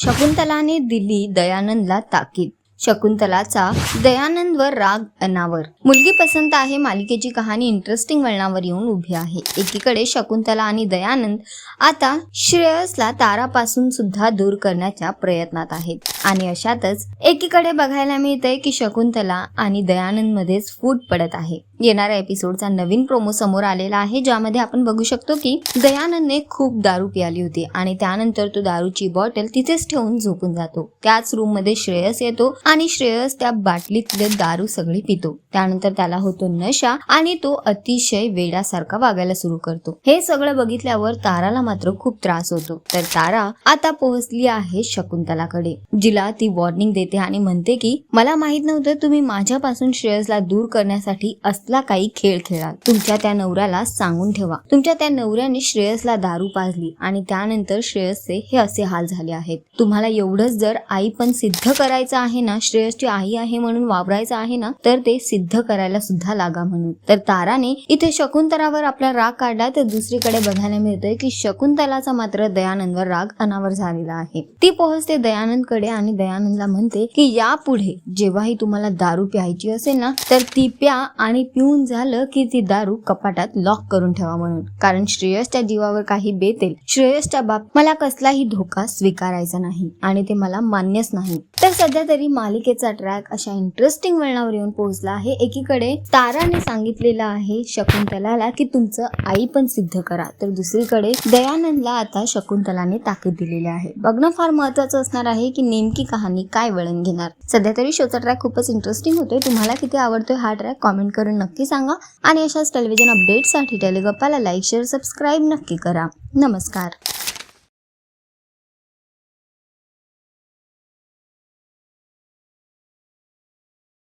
शकुंतलाने दिली दयानंदला ताकीद. शकुंतलाचा दयानंदवर राग अनावर. मुलगी पसंत आहे मालिकेची कहाणी इंटरेस्टिंग वळणावर येऊन उभी आहे. एकीकडे शकुंतला आणि दयानंद आता श्रेयसला तारापासून सुद्धा दूर करण्याच्या प्रयत्नात आहेत. आणि अशातच एकीकडे बघायला मिळतंय की शकुंतला आणि दयानंद मध्येच फूट पडत आहे. येणाऱ्या एपिसोडचा नवीन प्रोमो समोर आलेला आहे ज्यामध्ये आपण बघू शकतो की दयानंदने खूप दारू पियाली होती आणि त्यानंतर तो दारूची बॉटल तिथेच ठेवून झोपून जातो. त्याच रूममध्ये श्रेयस येतो आणि श्रेयस त्या बाटलीतले दारू सगळी पितो. त्यानंतर त्याला होतो नशा आणि तो अतिशय वेडासारखा वागायला सुरू करतो. हे सगळं बघितल्यावर ताराला मात्र खूप त्रास होतो. तर तारा आता पोहोचली आहे शकुंतलाकडे. जिला ती वॉर्निंग देते आणि म्हणते की मला माहीत नव्हतं तुम्ही माझ्यापासून श्रेयसला दूर करण्यासाठी असला काही खेळ खेळाल. तुमच्या त्या नवऱ्याला सांगून ठेवा. तुमच्या त्या नवऱ्याने श्रेयसला दारू पाजली आणि त्यानंतर श्रेयसचे हे असे हाल झाले आहेत. तुम्हाला एवढंच जर आई पण सिद्ध करायचं आहे ना श्रेयसची आई आहे म्हणून वावरायचं आहे ना तर ते सिद्ध करायला सुद्धा लागा म्हणून. तर ताराने इथे शकुंतलावर आपला राग काढला तर दुसरीकडे बघायला मिळतंय की शकुंतलाचा मात्र दयानंदवर राग अनावर झालेला आहे. ती पोहोचते दयानंदकडे आणि दयानंदला म्हणते की यापुढे जेव्हाही तुम्हाला दारू प्यायची असेल ना तर ती प्या आणि पिऊन झालं की ती दारू कपाटात लॉक करून ठेवा म्हणून. कारण श्रेयसच्या जीवावर काही बेतेल. श्रेयसच्या बाप मला कसलाही धोका स्वीकारायचा नाही आणि ते मला मान्यच नाही. तर सध्या तरी मालिकेचा ट्रॅक अशा इंटरेस्टिंग वळणावर येऊन पोहोचला आहे. एकीकडे ताराने सांगितलेलं आहे शकुंतलाला की तुमचं आई पण सिद्ध करा. तर दुसरीकडे दयानंदला आता शकुंतलाने ताकीद दिलेली आहे. बघणं फार महत्वाचं असणार आहे की नेमकी कहाणी काय वळण घेणार? सध्या तरी शोचा ट्रॅक खूपच इंटरेस्टिंग होतोय. तुम्हाला किती आवडतोय हा ट्रॅक कॉमेंट करून नक्की सांगा. आणि अशाच टेलिव्हिजन अपडेटसाठी टेलिगप्पाला लाईक शेअर सबस्क्राईब नक्की करा. नमस्कार.